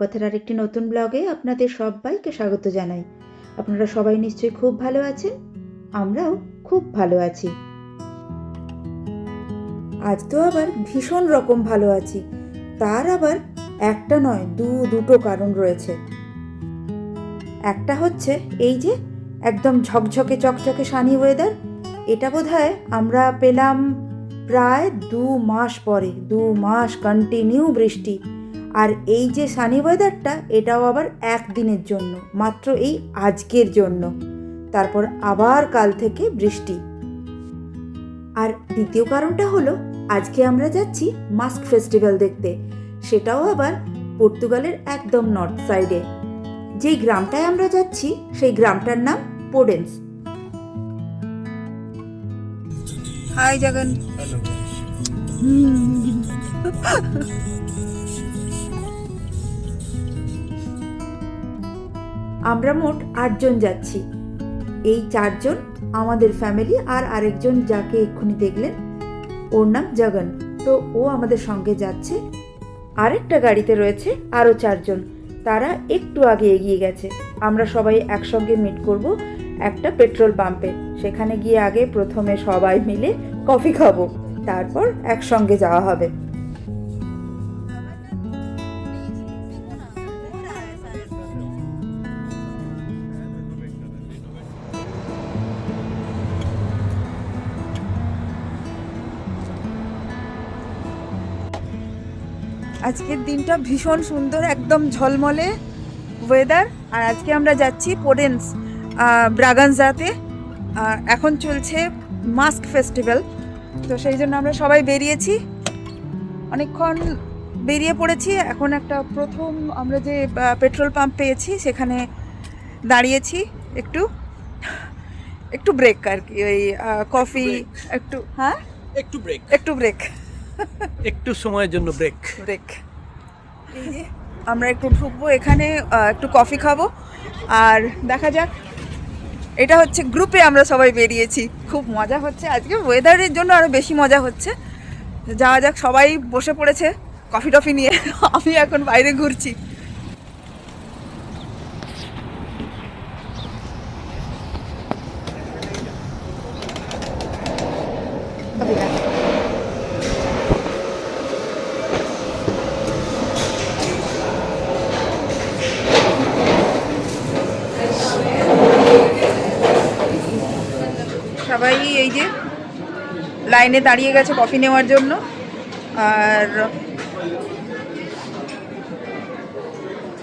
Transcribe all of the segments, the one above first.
কথার আরেকটি নতুন ব্লগে আপনাদের সবাইকে স্বাগত জানাই। আপনারা সবাই নিশ্চয়ই খুব ভালো আছেন, আমরাও খুব ভালো আছি। আজ তো আবার ভীষণ রকম ভালো আছি, তার আবার একটা নয়, দু, দুটো কারণ রয়েছে। একটা হচ্ছে এই যে একদম ঝকঝকে, চকচকে, সানি ওয়েদার এটা বোধহয় আমরা পেলাম প্রায় দু মাস পরে, দু মাস কন্টিনিউ বৃষ্টি। আর এই যে সানি ওয়েদারটা এটাও আবার একদিনের জন্য মাত্র এই আজকের জন্য। তারপর আবার কাল থেকে বৃষ্টি। আর দ্বিতীয় কারণটা হলো আজকে আমরা যাচ্ছি মাস্ক ফেস্টিভ্যাল দেখতে। সেটাও আবার পর্তুগালের একদম নর্থ সাইডে যেই গ্রামটায় আমরা যাচ্ছি সেই গ্রামটার নাম পোডেন্স হাই জগন আমরা মোট আটজন যাচ্ছি। এই চারজন আমাদের ফ্যামিলি আর আরেকজন যাকে এক্ষুনি দেখলেন, ওর নাম জগন। তো ও আমাদের সঙ্গে যাচ্ছে। আরেকটা গাড়িতে রয়েছে আরও চারজন। তারা একটু আগে এগিয়ে গেছে। আমরা সবাই একসঙ্গে মিট করব একটা পেট্রোল পাম্পে সেখানে গিয়ে আগে প্রথমে সবাই মিলে কফি খাব। তারপর একসঙ্গে যাওয়া হবে। আজকের দিনটা ভীষণ সুন্দর একদম ঝলমলে ওয়েদার আর আজকে আমরা যাচ্ছি পোডেন্স ব্রাগানজাতে। আর এখন চলছে মাস্ক ফেস্টিভ্যাল তো সেই জন্য আমরা সবাই বেরিয়েছি। অনেকক্ষণ বেরিয়ে পড়েছি। এখন একটা প্রথম আমরা যে পেট্রোল পাম্প পেয়েছি সেখানে দাঁড়িয়েছি একটু। একটু ব্রেক আর কি ওই কফি একটু হ্যাঁ? একটু ব্রেক একটু ব্রেক একটু সময়ের জন্য ব্রেক ব্রেক আমরা একটু ঢুকবো এখানে একটু কফি খাব। আর দেখা যাক, এটা হচ্ছে গ্রুপে আমরা সবাই বেরিয়েছি। খুব মজা হচ্ছে। আজকে ওয়েদারের জন্য আরও বেশি মজা হচ্ছে। যাওয়া যাক, সবাই বসে পড়েছে কফি টফি নিয়ে। আমি এখন বাইরে ঘুরছি সবাই এই যে লাইনে দাঁড়িয়ে গেছে কফি নেওয়ার জন্য। আর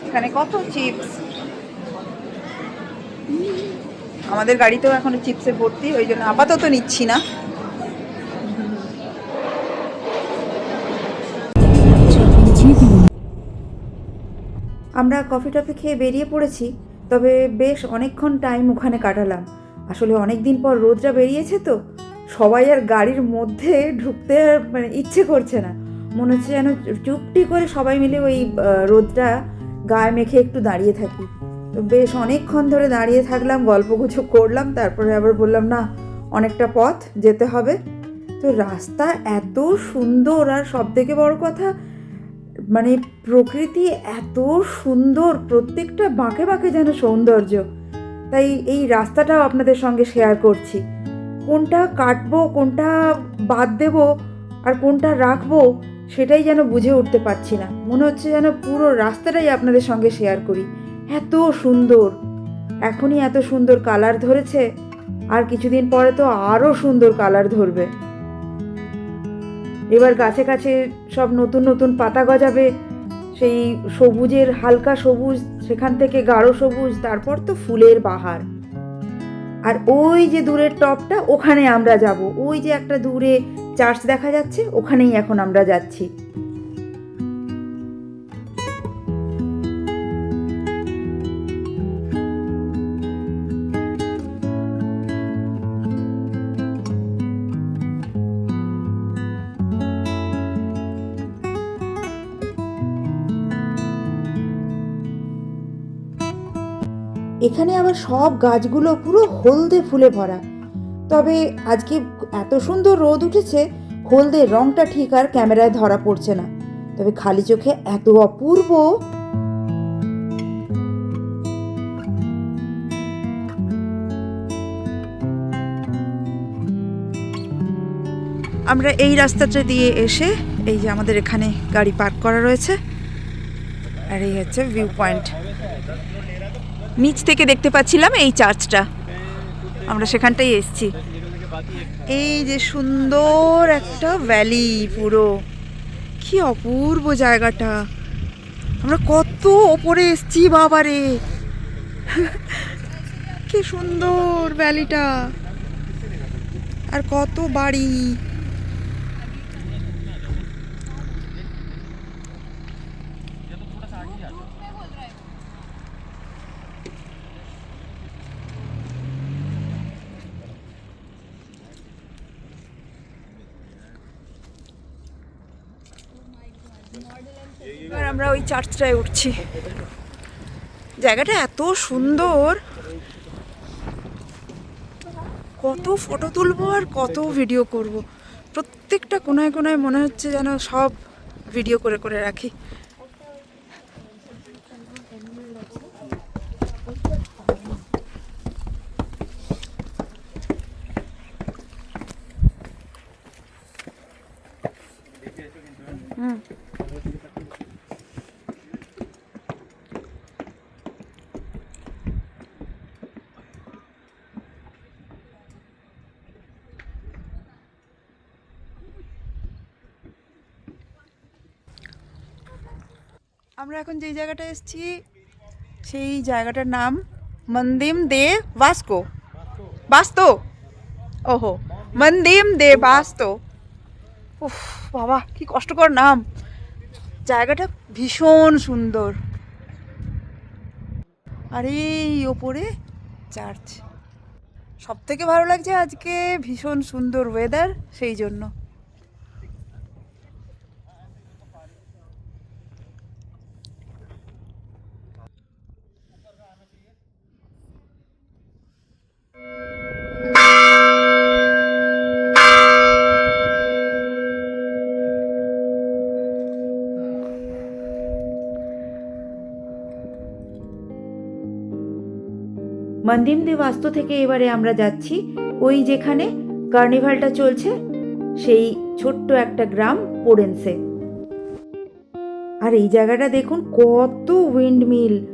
এখানে কত চিপস? আমাদের গাড়িতেও এখনও চিপসে ভর্তি, ওই জন্য আপাতত নিচ্ছি না। আমরা কফি টফি খেয়ে বেরিয়ে পড়েছি, তবে বেশ অনেকক্ষণ টাইম ওখানে কাটালাম। আসলে অনেক দিন পর রোদটা বেরিয়েছে তো সবাই আর গাড়ির মধ্যে ঢুকতে মানে ইচ্ছে করছে না। মনে হচ্ছে যেন চুপটি করে সবাই মিলে ওই রোদটা গায়ে মেখে একটু দাঁড়িয়ে থাকি। তো বেশ অনেকক্ষণ ধরে দাঁড়িয়ে থাকলাম, গল্প গুজব করলাম, তারপরে আবার বললাম, না, অনেকটা পথ যেতে হবে। তো রাস্তা এত সুন্দর আর সব থেকে বড় কথা মানে প্রকৃতি এত সুন্দর, প্রত্যেকটা বাঁকে বাঁকে যেন সৌন্দর্য। তাই এই রাস্তাটাও আপনাদের সঙ্গে শেয়ার করছি। কোনটা কাটবো, কোনটা বাদ দেব আর কোনটা রাখব সেটাই যেন বুঝে উঠতে পারছি না। মনে হচ্ছে যেন পুরো রাস্তাটাই আপনাদের সঙ্গে শেয়ার করি। এত সুন্দর। এখনই এত সুন্দর কালার ধরেছে। আর কিছুদিন পরে তো আরও সুন্দর কালার ধরবে। এবার গাছে গাছে সব নতুন নতুন পাতা গজাবে। সেই সবুজের হালকা সবুজ, সেখান থেকে গাঢ় সবুজ, তারপর তো ফুলের বাহার। আর ওই যে দূরের টপটা, ওখানে আমরা যাব। ওই যে একটা দূরে চার্চ দেখা যাচ্ছে, ওখানেই এখন আমরা যাচ্ছি। এখানে আবার সব গাছগুলো পুরো হলদে ফুলে ভরা। তবে আজকে এত সুন্দর রোদ উঠেছে, হলদে রংটা ঠিক আর ক্যামেরায় ধরা পড়ছে না। তবে খালি চোখে এত অপূর্ব। আমরা এই রাস্তাটা দিয়ে এসে এই যে আমাদের এখানে গাড়ি পার্ক করা রয়েছে। আর এই হচ্ছে ভিউ পয়েন্ট নিচ থেকে দেখতে পাচ্ছিলাম এই চার্চটা। আমরা সেখানটাই এসেছি। এই যে সুন্দর একটা ভ্যালি পুরো। কি অপূর্ব জায়গাটা। আমরা কত ওপরে এসছি, বাবারে। কি সুন্দর ভ্যালিটা। আর কত বাড়ি এবার আমরা ওই চার্চটায় উঠছি। জায়গাটা এত সুন্দর। কত ফটো তুলবো আর কত ভিডিও করব। প্রত্যেকটা কোনায় কোনায় মনে হচ্ছে যেন সব ভিডিও করে করে রাখি। আমরা এখন যেই জায়গাটা এসেছি, সেই জায়গাটার নাম মন্দিম দে বাস্কো। বাস্তো? ওহো, মন্দিম দে বাস্তো। উফ, বাবা, কি কষ্টকর নাম। জায়গাটা ভীষণ সুন্দর। আর এই ওপরে চার্চ। সব থেকে ভালো লাগছে আজকে ভীষণ সুন্দর ওয়েদার সেই জন্য। মন্দিম দে বাস্তু থেকে এবারে আমরা যাচ্ছি। ওই যেখানে কার্নিভালটা চলছে, সেই ছোট্ট একটা গ্রাম পোডেন্সে। আর এই জায়গাটা দেখুন, কত উইন্ড মিল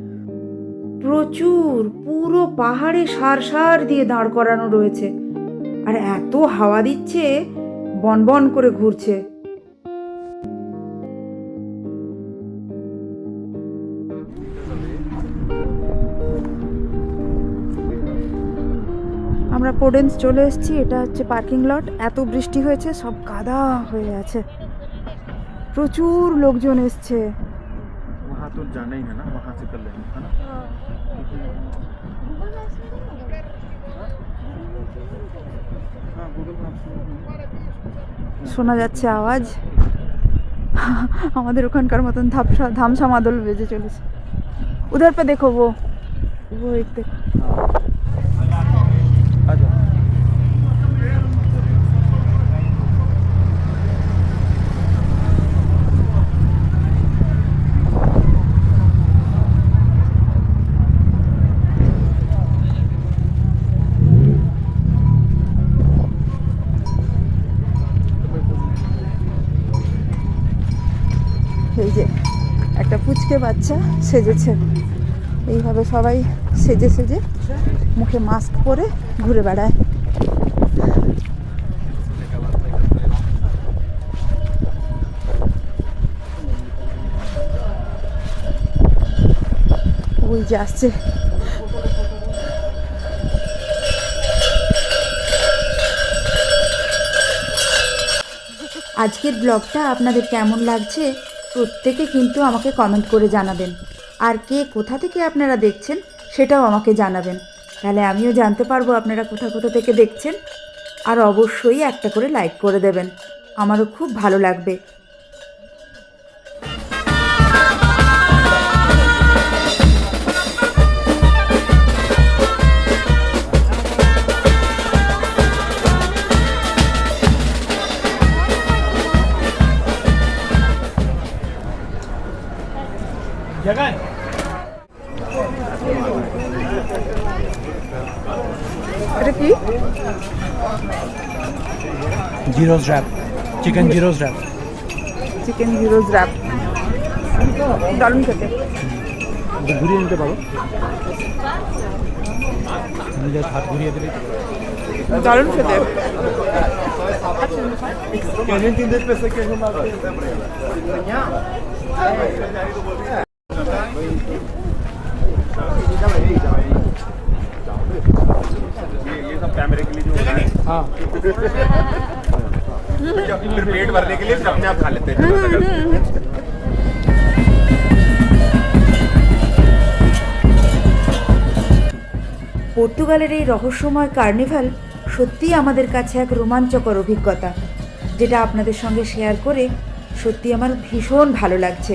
প্রচুর, পুরো পাহাড়ে সার সার দিয়ে দাঁড় করানো রয়েছে। আর এত হাওয়া দিচ্ছে বনবন করে ঘুরছে। আমরা পোডেন্স চলে এসেছি এটা হচ্ছে পার্কিং লট এত বৃষ্টি হয়েছে সব কাদা হয়ে আছে প্রচুর লোকজন এসছে वहाँ तो जाना ही है ना वहाँ से कर लेंगे है ना हाँ गूगल मैप्स শোনা যাচ্ছে আওয়াজ আমাদের ওখানকার মতন ধাপসা ধামসা মাদল বেজে চলেছে উধার পে দেখো वो वो এই যে একটা পুচকে বাচ্চা সেজেছে। এইভাবে সবাই সেজে সেজে মুখে মাস্ক পরে ঘুরে বেড়ায়। ওই যে আসছে। আজকের ব্লগটা আপনাদের কেমন লাগছে প্রত্যেকে কিন্তু আমাকে কমেন্ট করে জানাবেন। আর কে কোথা থেকে আপনারা দেখছেন, সেটাও আমাকে জানাবেন। তাহলে আমিও জানতে পারব আপনারা কোথা কোথা থেকে দেখছেন। আর অবশ্যই একটা করে লাইক করে দেবেন। আমারও খুব ভালো লাগবে। gyros wrap chicken gyros wrap chicken gyros wrap দারুণ খেতে ঘুরিয়ে নিতে পারো নিজের হাত ঘুরিয়ে দিলে দারুণ খেতে ये सब कैमरे के लिए जो होता है হ্যাঁ फिर पेट भरने के लिए फिर अपने आप खा लेते हैं পর্তুগালের এই রহস্যময় কার্নিভাল সত্যিই আমাদের কাছে এক রোমাঞ্চকর অভিজ্ঞতা যেটা আপনাদের সঙ্গে শেয়ার করে সত্যি আমার ভীষণ ভালো লাগছে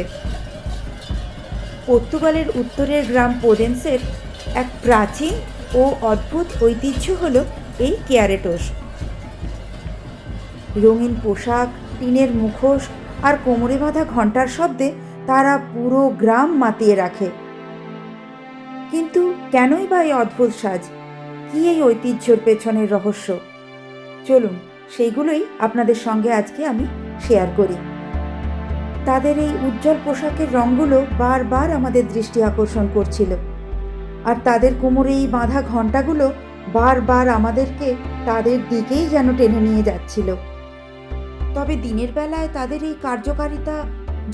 পর্তুগালের উত্তরের গ্রাম পোদেন্সের এক প্রাচীন ও অদ্ভুত ঐতিহ্য হলো এই কেয়ারেটোস রঙিন পোশাক, টিনের মুখোশ আর কোমরে বাঁধা ঘণ্টার শব্দে তারা পুরো গ্রাম মাতিয়ে রাখে। কিন্তু কেনই বা এই অদ্ভুত সাজ? কি এই ঐতিহ্যর পেছনের রহস্য? চলুন, সেইগুলোই আপনাদের সঙ্গে আজকে আমি শেয়ার করি। তাদের এই উজ্জ্বল পোশাকের রঙগুলো বারবার আমাদের দৃষ্টি আকর্ষণ করছিল। আর তাদের কোমরে এই বাঁধা ঘণ্টাগুলো বারবার আমাদেরকে তাদের দিকেই যেন টেনে নিয়ে যাচ্ছিল। তবে দিনের বেলায় তাদের এই কার্যকারিতা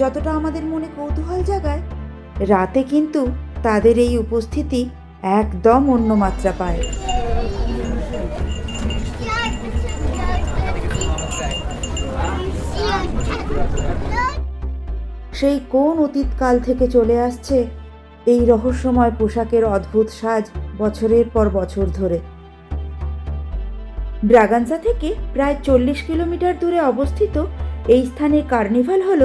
যতটা আমাদের মনে কৌতূহল জাগায়, রাতে কিন্তু তাদের এই উপস্থিতি একদম অন্য মাত্রা পায়। সেই কোন অতীতকাল থেকে চলে আসছে, এই রহস্যময় পোশাকের অদ্ভুত সাজ বছরের পর বছর ধরে। ব্রাগানসা থেকে প্রায় চল্লিশ কিলোমিটার দূরে অবস্থিত এই স্থানে কার্নিভাল হল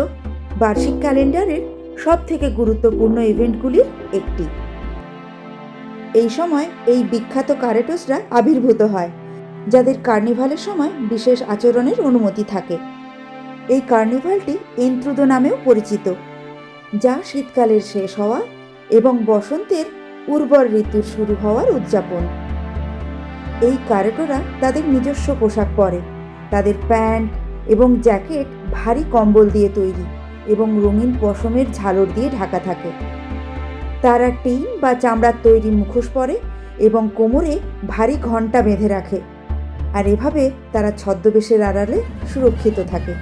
বার্ষিক ক্যালেন্ডারের সব থেকে গুরুত্বপূর্ণ ইভেন্টগুলির একটি। এই সময় এই বিখ্যাত কারেটোসরা আবির্ভূত হয়, যাদের কার্নিভালের সময় বিশেষ আচরণের অনুমতি থাকে। এই কার্নিভালটি এন্ত্রুদো নামেও পরিচিত, যা শীতকালের শেষ হওয়া এবং বসন্তের উর্বর ঋতুর শুরু হওয়ার উদযাপন। এই কারেটোরা তাদের নিজস্ব পোশাক পরে। তাদের প্যান্ট এবং জ্যাকেট ভারী কম্বল দিয়ে তৈরি এবং রঙিন পশমের ঝালর দিয়ে ঢাকা থাকে। তারা টিন বা চামড়ার তৈরি মুখোশ পরে এবং কোমরে ভারী ঘণ্টা বেঁধে রাখে। আর এভাবে তারা ছদ্মবেশের আড়ালে সুরক্ষিত থাকে।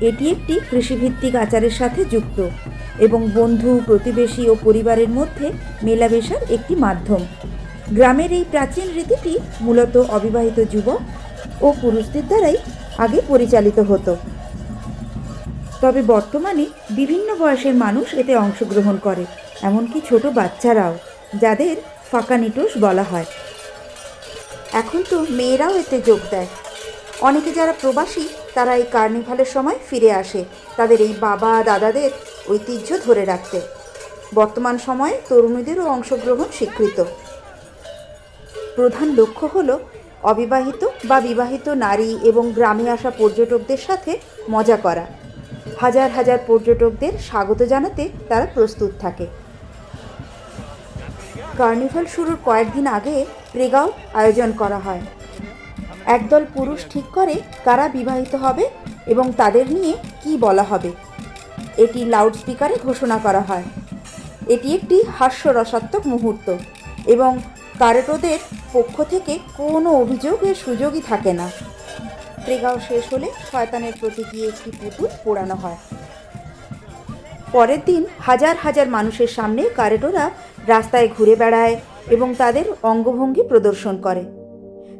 এটি একটি কৃষিভিত্তিক আচারের সাথে যুক্ত। এবং বন্ধু, প্রতিবেশী ও পরিবারের মধ্যে মেলামেশার একটি মাধ্যম। গ্রামের এই প্রাচীন রীতিটি মূলত অবিবাহিত যুবক ও পুরুষদের দ্বারাই আগে পরিচালিত হতো। তবে বর্তমানে বিভিন্ন বয়সের মানুষ এতে অংশগ্রহণ করে, এমনকি ছোট বাচ্চারাও, যাদের ফাঁকা ফাঁকানিটোস বলা হয়। এখন তো মেয়েরাও এতে যোগ দেয়। অনেকে যারা প্রবাসী, তারা এই কার্নিভালের সময় ফিরে আসে। তাদের এই বাবা, দাদাদের ঐতিহ্য ধরে রাখতে। বর্তমান সময়ে তরুণীদেরও অংশগ্রহণ স্বীকৃত। প্রধান লক্ষ্য হল অবিবাহিত বা বিবাহিত নারী এবং গ্রামে আসা পর্যটকদের সাথে মজা করা। হাজার হাজার পর্যটকদের স্বাগত জানাতে তারা প্রস্তুত থাকে। কার্নিভাল শুরুর কয়েকদিন আগে প্রেগাও আয়োজন করা হয়। একদল পুরুষ ঠিক করে কারা বিবাহিত হবে এবং তাদের নিয়ে কি বলা হবে। এটি লাউডস্পিকারে ঘোষণা করা হয়। এটি একটি হাস্যরসাত্মক মুহূর্ত এবং কারেটোদের পক্ষ থেকে কোনো অভিযোগের সুযোগই থাকে না। প্রেগাও শেষ হলে শয়তানের প্রতি প্রতীকী একটি পুতুল পোড়ানো হয়। পরের দিন হাজার হাজার মানুষের সামনে কারেটোরা রাস্তায় ঘুরে বেড়ায় এবং তাদের অঙ্গভঙ্গি প্রদর্শন করে।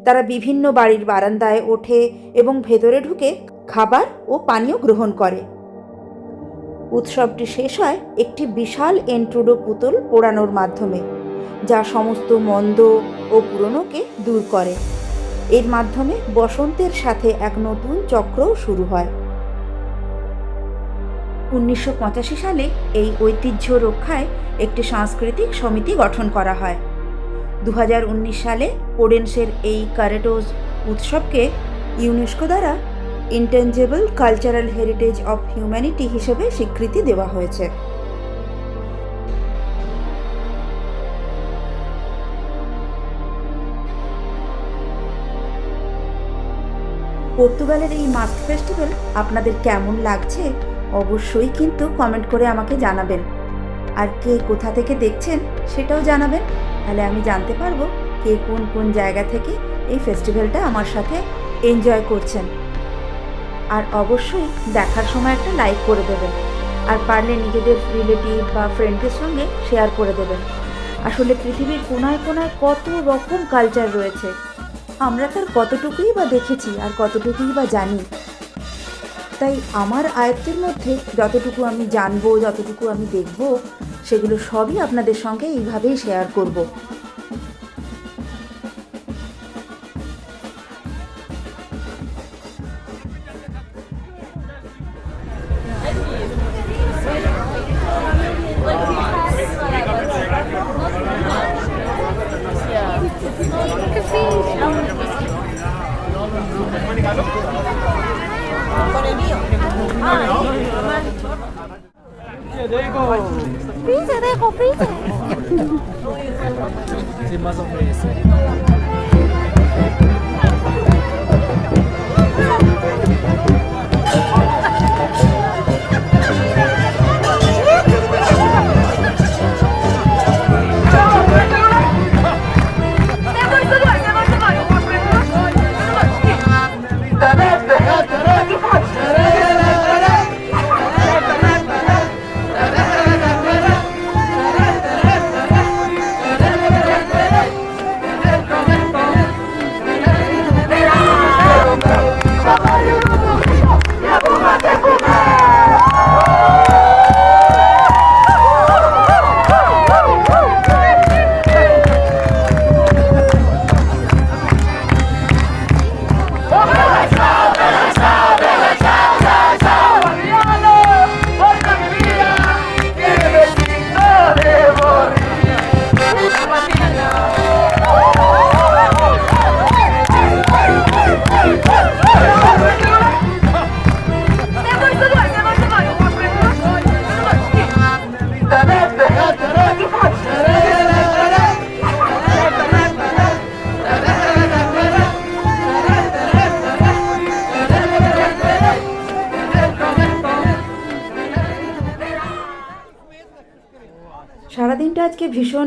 তারা বিভিন্ন বাড়ির বারান্দায় ওঠে এবং ভেতরে ঢুকে খাবার ও পানীয় গ্রহণ করে। উৎসবটি শেষ হয় একটি বিশাল এন্ট্রুডো পুতুল পোড়ানোর মাধ্যমে, যা সমস্ত মন্দ ও পুরনোকে দূর করে। এর মাধ্যমে বসন্তের সাথে এক নতুন চক্রও শুরু হয়। উনিশশো পঁচাশি সালে এই ঐতিহ্য রক্ষায় একটি সাংস্কৃতিক সমিতি গঠন করা হয়। দু হাজার উনিশ সালে পোডেন্সের এই কারেটোস উৎসবকে ইউনেস্কো দ্বারা intangible cultural heritage of humanity হিসেবে স্বীকৃতি দেওয়া হয়েছে। পর্তুগালের এই মাস্ক ফেস্টিভ্যাল আপনাদের কেমন লাগছে অবশ্যই কিন্তু কমেন্ট করে আমাকে জানাবেন। আর কে কোথা থেকে দেখছেন সেটাও জানাবেন। তাহলে আমি জানতে পারব কে কোন কোন জায়গা থেকে এই ফেস্টিভ্যালটা আমার সাথে এনজয় করছেন। আর অবশ্যই দেখার সময় একটা লাইক করে দেবেন। আর পারলে নিজেদের রিলেটিভ বা ফ্রেন্ডের সঙ্গে শেয়ার করে দেবেন। আসলে পৃথিবীর কোনায় কোনায় কত রকম কালচার রয়েছে। আমরা তার কতটুকুই বা দেখেছি আর কতটুকুই বা জানি। তাই আমার আয়ত্তের মধ্যে যতটুকু আমি জানব, যতটুকু আমি দেখব, সেগুলো সবই আপনাদের সঙ্গে এইভাবেই শেয়ার করব। Pizza, Deco, pizza. Mais ou menos.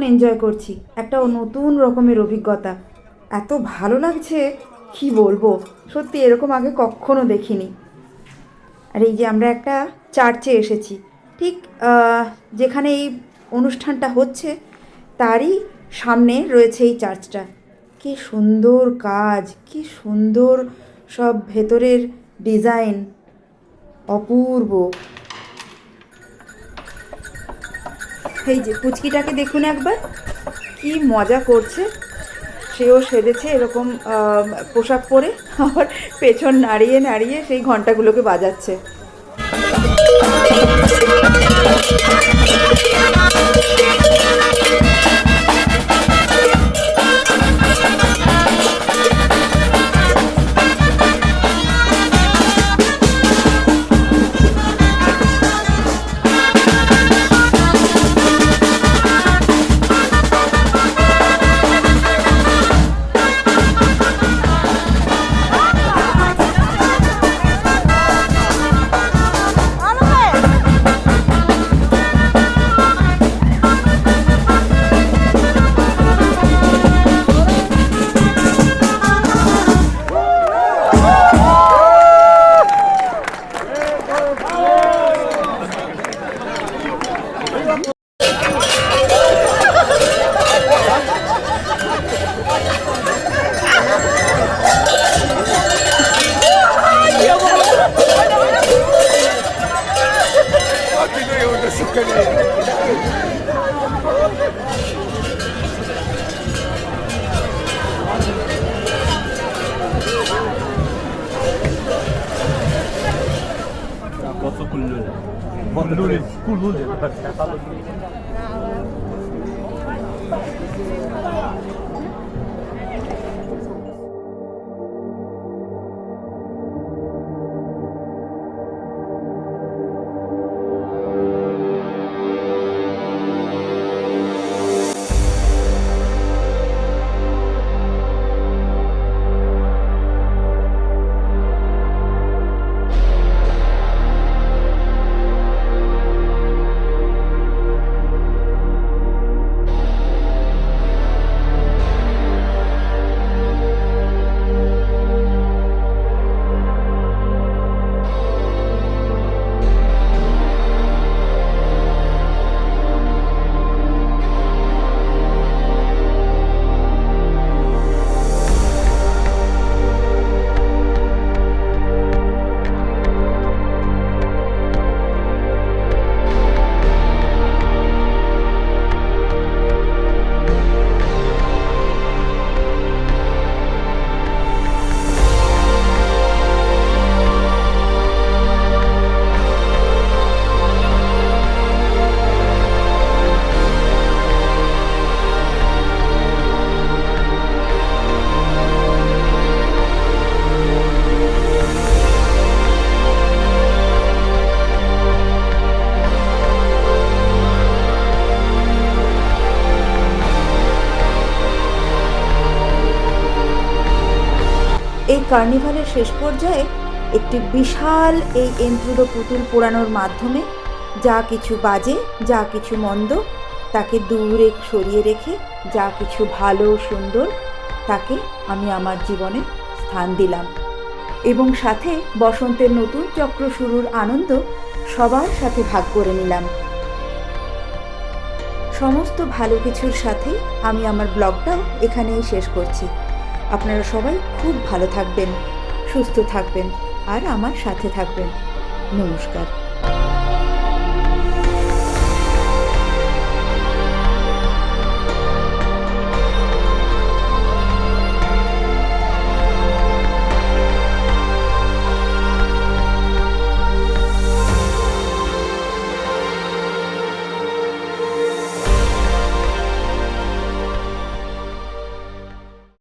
Enjoy করছি। একটা নতুন রকমের অভিজ্ঞতা। এত ভালো লাগছে, কি বলব? সত্যি এরকম আগে কখনো দেখিনি। আর এই যে আমরা একটা চার্চে এসেছি। ঠিক যেখানে এই অনুষ্ঠানটা হচ্ছে, তারই সামনে রয়েছে এই চার্চটা। কি সুন্দর কাজ, কি সুন্দর সব ভেতরের ডিজাইন। অপূর্ব। এই যে পুচকিটাকে দেখুন একবার, কি মজা করছে। সেও সেজেছে এরকম পোশাক পরে, আবার পেছন নাড়িয়ে নাড়িয়ে সেই ঘন্টাগুলোকে বাজাচ্ছে। 버섯 굴룰. 굴룰이 굴룰이 아. কার্নিভালের শেষ পর্যায়ে একটি বিশাল এই এন্ত্রুডো পুতুল পোড়ানোর মাধ্যমে যা কিছু বাজে, যা কিছু মন্দ, তাকে দূরে সরিয়ে রেখে, যা কিছু ভালো, সুন্দর, তাকে আমি আমার জীবনে স্থান দিলাম। এবং সাথে বসন্তের নতুন চক্র শুরুর আনন্দ সবার সাথে ভাগ করে নিলাম। সমস্ত ভালো কিছুর সাথে আমি আমার ব্লগটাও এখানেই শেষ করছি। আপনারা সবাই খুব ভালো থাকবেন সুস্থ থাকবেন আর আমার সাথে থাকবেন। নমস্কার।